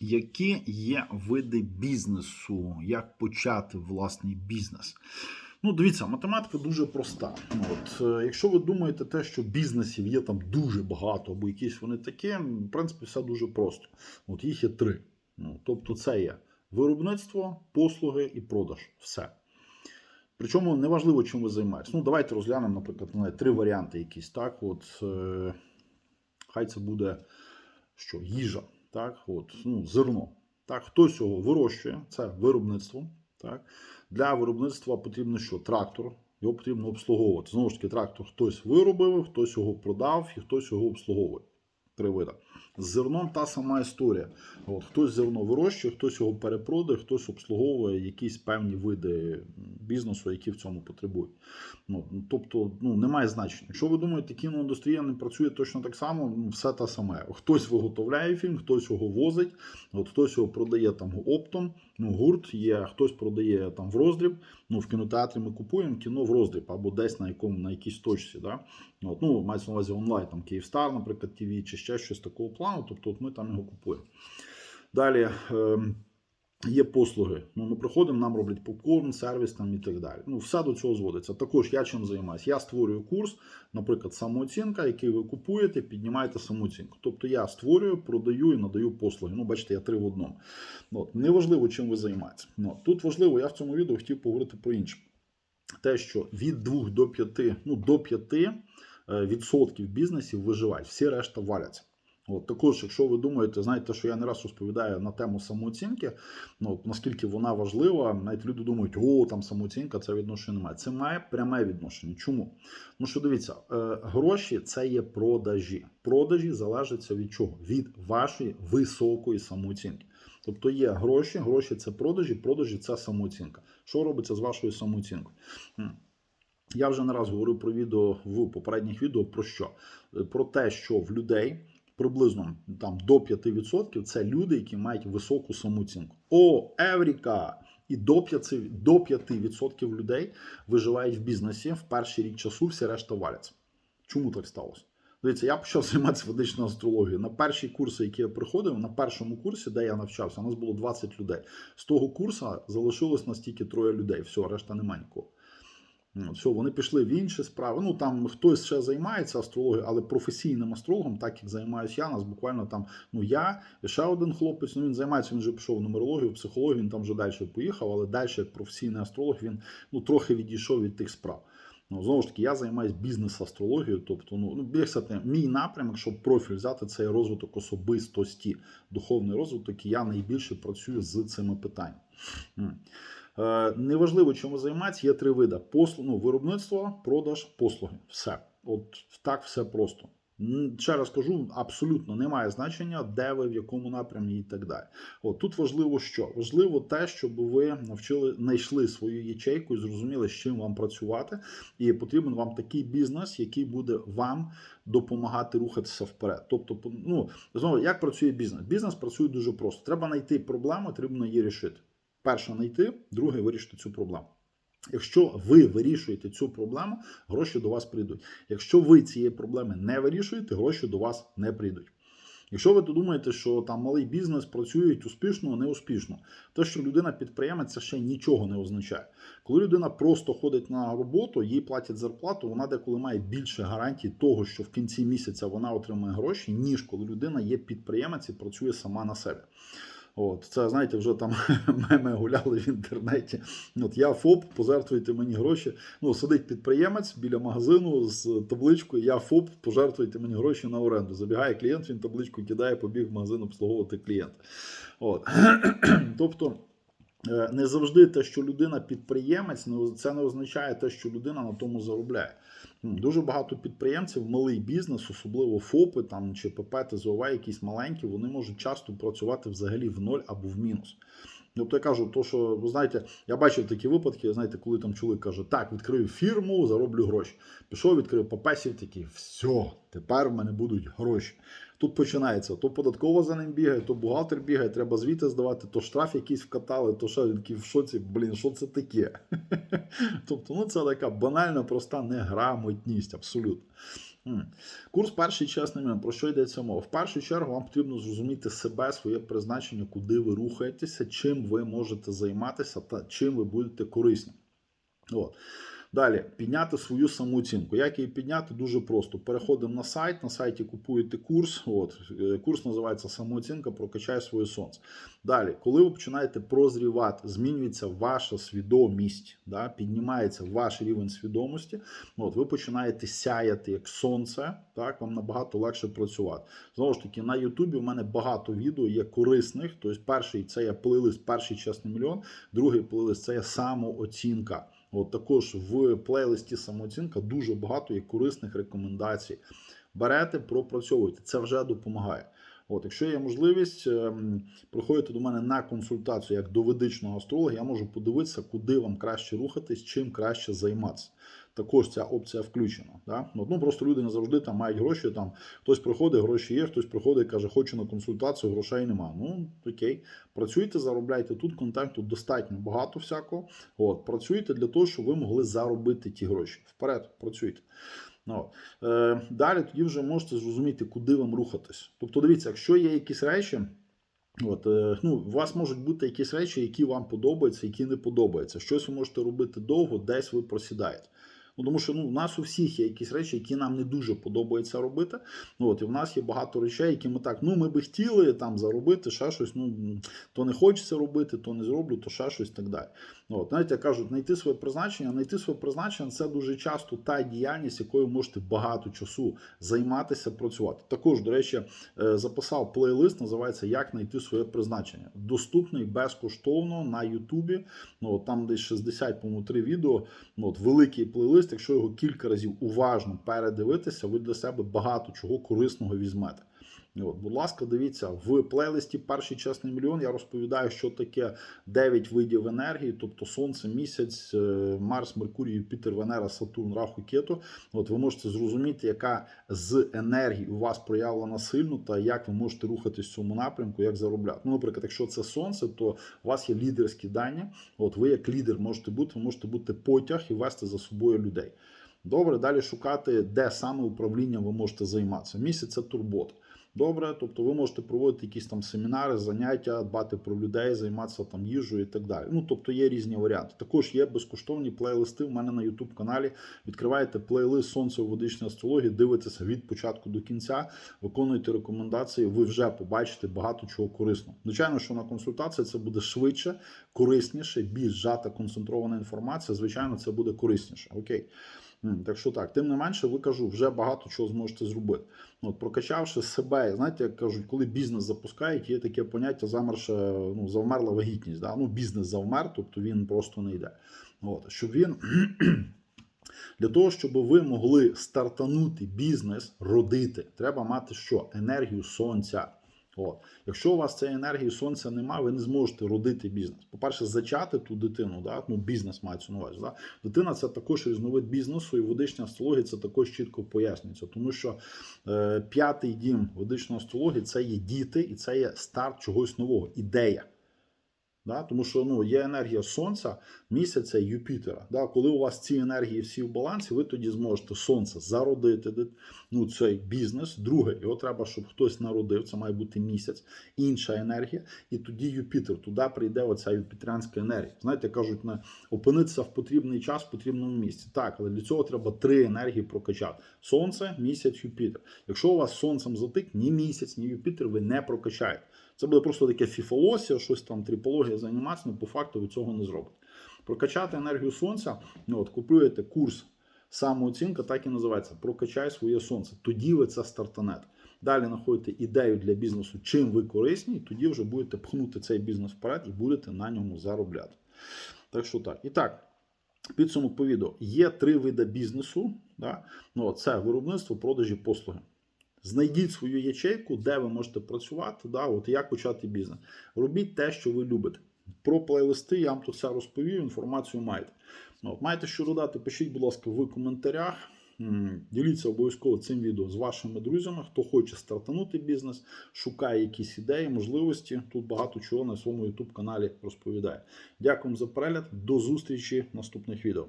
Які є види бізнесу? Як почати власний бізнес? Ну, дивіться, математика дуже проста. Ну, От, е, якщо ви думаєте, те, що бізнесів є там дуже багато, або якісь вони такі, в принципі, все дуже просто. От їх є три. Ну, тобто, це є виробництво, послуги і продаж. Все. Причому неважливо, чим ви займаєтесь. Ну, давайте розглянемо, наприклад, знаю, три варіанти якісь. Так, от, е, хай це буде що, їжа, так, от, ну, зерно. Так, хтось його вирощує, це виробництво. Так. Для виробництва потрібно що? Трактор. Його потрібно обслуговувати. Знову ж таки, трактор хтось виробив, хтось його продав і хтось його обслуговує. Три вида. З зерном та сама історія. От, хтось зерно вирощує, хтось його перепродає, хтось обслуговує якісь певні види бізнесу, які в цьому потребують. Ну, тобто, ну, немає значення. Якщо ви думаєте, кіноіндустрія не працює точно так само, ну, все те саме. Хтось виготовляє фільм, хтось його возить, от хтось його продає там оптом. Ну, гурт є, хтось продає там в роздріб. Ну, в кінотеатрі ми купуємо кіно в роздріб або десь на якому на якійсь точці. Да? От, ну, мається на увазі онлайн, там Київстар, наприклад, ТВ, чи ще щось такого плану. Тобто, от ми там його купуємо. Далі. ем, Є послуги. Ну, ми приходимо, нам роблять попкорн, сервіс там і так далі. Ну, все до цього зводиться. Також я чим займаюся? Я створюю курс, наприклад, самооцінка, який ви купуєте, піднімаєте самооцінку. Тобто я створюю, продаю і надаю послуги. Ну, бачите, я три в одному. От. Неважливо, чим ви займаєтесь. Ну, тут важливо, я в цьому відео хотів поговорити про інше. Те, що від 2 до 5, ну, до 5 е, відсотків бізнесів виживають, всі решта валяться. От, також, якщо ви думаєте, знаєте, що я не раз розповідаю на тему самооцінки, ну, наскільки вона важлива, навіть люди думають, о, там самооцінка, це відношення немає. Це має пряме відношення. Чому? Ну що дивіться, е, гроші це є продажі. Продажі залежаться від чого? Від вашої високої самооцінки. Тобто є гроші, гроші це продажі, продажі це самооцінка. Що робиться з вашою самооцінкою? Я вже не раз говорив про відео в попередніх відео про що? Е, Про те, що в людей приблизно там до 5% це люди, які мають високу самооцінку. О, Евріка! І до 5%, до 5% людей виживають в бізнесі в перший рік часу, всі решта валяться. Чому так сталося? Дивіться, я почав займатися ведичною астрологією. На перші курси, які я приходив, на першому курсі, де я навчався, у нас було 20 людей. З того курсу залишилось настільки троє людей. Все, решта немає нікого. Ну, Все, вони пішли в інші справи. Ну там хтось ще займається астрологією, але професійним астрологом, так як займаюся я, нас буквально там, ну я, ще один хлопець, ну він займається, він вже пішов в нумерологію, в психологію, він там вже далі поїхав, але далі як професійний астролог він ну, трохи відійшов від тих справ. Ну, знову ж таки, я займаюся бізнес-астрологією, тобто, ну, ну як мій напрямок, щоб профіль взяти, це розвиток особистості, духовний розвиток, і я найбільше працюю з цими питаннями. Е, Неважливо, чим ви займаєтесь, є три види: Послу, ну, виробництво, продаж, послуги. Все. От так все просто. Ще раз кажу, абсолютно немає значення, де ви, в якому напрямі і так далі. От тут важливо що? Важливо те, щоб ви навчили, знайшли свою ячейку і зрозуміли, з чим вам працювати. І потрібен вам такий бізнес, який буде вам допомагати рухатися вперед. Тобто, ну знову як працює бізнес? Бізнес працює дуже просто. Треба знайти проблему, треба її рішити. Перше знайти, друге вирішити цю проблему. Якщо ви вирішуєте цю проблему, гроші до вас прийдуть. Якщо ви цієї проблеми не вирішуєте, гроші до вас не прийдуть. Якщо ви думаєте, що там малий бізнес працює успішно, не успішно, те, що людина підприємець, це ще нічого не означає. Коли людина просто ходить на роботу, їй платять зарплату, вона деколи має більше гарантій того, що в кінці місяця вона отримає гроші, ніж коли людина є підприємець і працює сама на себе. От, це знаєте, вже там меми гуляли в інтернеті. От я ФОП, пожертвуйте мені гроші. Ну, сидить підприємець біля магазину з табличкою Я ФОП, пожертвуйте мені гроші на оренду. Забігає клієнт, він табличку кидає, побіг в магазин обслуговувати клієнта. От. тобто. Е, Не завжди те, що людина підприємець, це не означає те, що людина на тому заробляє. Дуже багато підприємців, малий бізнес, особливо ФОПи там чи ПП, ТЗОВ, якісь маленькі, вони можуть часто працювати взагалі в ноль або в мінус. Тобто я кажу, то що ви знаєте, я бачив такі випадки, знаєте, коли там чоловік каже, так, відкрию фірму, зароблю гроші. Пішов, відкрив папесів, такий, все, тепер в мене будуть гроші. Тут починається: то податкова за ним бігає, то бухгалтер бігає, треба звіти здавати, то штраф якийсь вкатали, то що він в шоці, блін, що це таке? тобто, ну це така банальна, проста неграмотність, абсолютно. Курс перший мільйон. Про що йдеться мова? В першу чергу вам потрібно зрозуміти себе, своє призначення, куди ви рухаєтеся, чим ви можете займатися та чим ви будете корисні. От. Далі підняти свою самооцінку. Як її підняти? Дуже просто. Переходимо на сайт. На сайті купуєте курс. От е, курс називається самооцінка. Прокачай своє сонце. Далі, коли ви починаєте прозрівати, змінюється ваша свідомість, да, піднімається ваш рівень свідомості. От ви починаєте сяяти як сонце. Так, вам набагато легше працювати. Знову ж таки, на Ютубі в мене багато відео є корисних. Тобто, перший це є плейлист, перший чесний мільйон, другий плейлист це є самооцінка. От також в плейлисті самооцінка дуже багато є корисних рекомендацій. Берете, пропрацьовуйте. Це вже допомагає. От, якщо є можливість, ем, приходите до мене на консультацію як до ведичного астролога, я можу подивитися, куди вам краще рухатись, чим краще займатися. Також ця опція включена. Да? Ну просто люди не завжди там мають гроші. Там хтось приходить, гроші є, хтось приходить і каже, хочу на консультацію, грошей нема. Ну окей, працюйте, заробляйте тут. Контенту достатньо багато всякого. От працюйте для того, щоб ви могли заробити ті гроші. Вперед, працюйте. Ну, е, далі тоді вже можете зрозуміти, куди вам рухатись. Тобто, дивіться, якщо є якісь речі, от, е, ну, у вас можуть бути якісь речі, які вам подобаються, які не подобаються. Щось ви можете робити довго, десь ви просідаєте. Ну, тому що ну, у нас у всіх є якісь речі, які нам не дуже подобається робити. Ну, от, і в нас є багато речей, які ми так, ну ми би хотіли там заробити, ще щось. Ну то не хочеться робити, то не зроблю, то ще щось так далі. Ну, от, знаєте, кажуть, знайти своє призначення. Знайти своє призначення це дуже часто та діяльність, якою можете багато часу займатися, працювати. Також, до речі, е, записав плейлист, називається Як знайти своє призначення. Доступний безкоштовно на Ютубі. Ну, от, там десь 60, по-моєму, три відео. Ну, от, великий плейлист. Якщо його кілька разів уважно передивитися, ви для себе багато чого корисного візьмете. От, будь ласка, дивіться, в плейлисті Перший чесний мільйон я розповідаю, що таке 9 видів енергії, тобто Сонце, місяць, е, Марс, Меркурій, Юпітер, Венера, Сатурн, Раху, Кету. От ви можете зрозуміти, яка з енергій у вас проявлена сильно, та як ви можете рухатись в цьому напрямку, як заробляти. Ну, наприклад, якщо це сонце, то у вас є лідерські дані. От ви як лідер можете бути, ви можете бути потяг і вести за собою людей. Добре, далі шукати, де саме управлінням ви можете займатися. Місяць це турбота. Добре, тобто ви можете проводити якісь там семінари, заняття, дбати про людей, займатися там їжею і так далі. Ну тобто є різні варіанти. Також є безкоштовні плейлисти. У мене на youtube каналі відкриваєте плейлист Сонце у водичній астрології, дивитеся від початку до кінця, виконуєте рекомендації. Ви вже побачите багато чого корисного. Звичайно, що на консультації це буде швидше, корисніше, більш зжата, концентрована інформація. Звичайно, це буде корисніше. Окей. Так що так, тим не менше, ви кажу, вже багато чого зможете зробити. От, прокачавши себе, знаєте, як кажуть, коли бізнес запускають, є таке поняття замерша, ну, завмерла вагітність. Да? Ну, бізнес завмер, тобто він просто не йде. От, щоб він. Для того, щоб ви могли стартанути бізнес, родити, треба мати що? Енергію сонця. От. Якщо у вас цієї енергії сонця немає, ви не зможете родити бізнес. По-перше, зачати ту дитину, да? ну, бізнес мається на увазі. Да? Дитина це також різновид бізнесу, і водична астрологія це також чітко пояснюється. Тому що е, п'ятий дім водичної астрології це є діти, і це є старт чогось нового, ідея. Да? Тому що ну, є енергія Сонця, місяця Юпітера. Да? Коли у вас ці енергії всі в балансі, ви тоді зможете сонце зародити ну, цей бізнес. Друге, його треба, щоб хтось народив, це має бути місяць, інша енергія. І тоді Юпітер, туди прийде оця юпітерянська енергія. Знаєте, кажуть, не опинитися в потрібний час в потрібному місці. Так, але для цього треба три енергії прокачати: Сонце, місяць, Юпітер. Якщо у вас сонцем затик, ні місяць, ні Юпітер ви не прокачаєте. Це буде просто таке фіфолосія, щось там, трипологія займатися, але по факту ви цього не зробите. Прокачати енергію сонця, ну от купуєте курс самооцінка, так і називається Прокачай своє сонце. Тоді ви це стартанете. Далі знаходите ідею для бізнесу, чим ви корисні, і тоді вже будете пхнути цей бізнес вперед і будете на ньому заробляти. Так що так. І так, підсумок по відео. Є три види бізнесу. Да? Ну, це виробництво, продажі, послуги. Знайдіть свою ячейку, де ви можете працювати, да, от як почати бізнес. Робіть те, що ви любите. Про плейлисти я вам тут все розповів, інформацію маєте. Ну, От, Маєте що додати, пишіть, будь ласка, в коментарях. Діліться обов'язково цим відео з вашими друзями. Хто хоче стартанути бізнес, шукає якісь ідеї, можливості. Тут багато чого на своєму YouTube каналі розповідає. Дякую за перегляд. До зустрічі в наступних відео.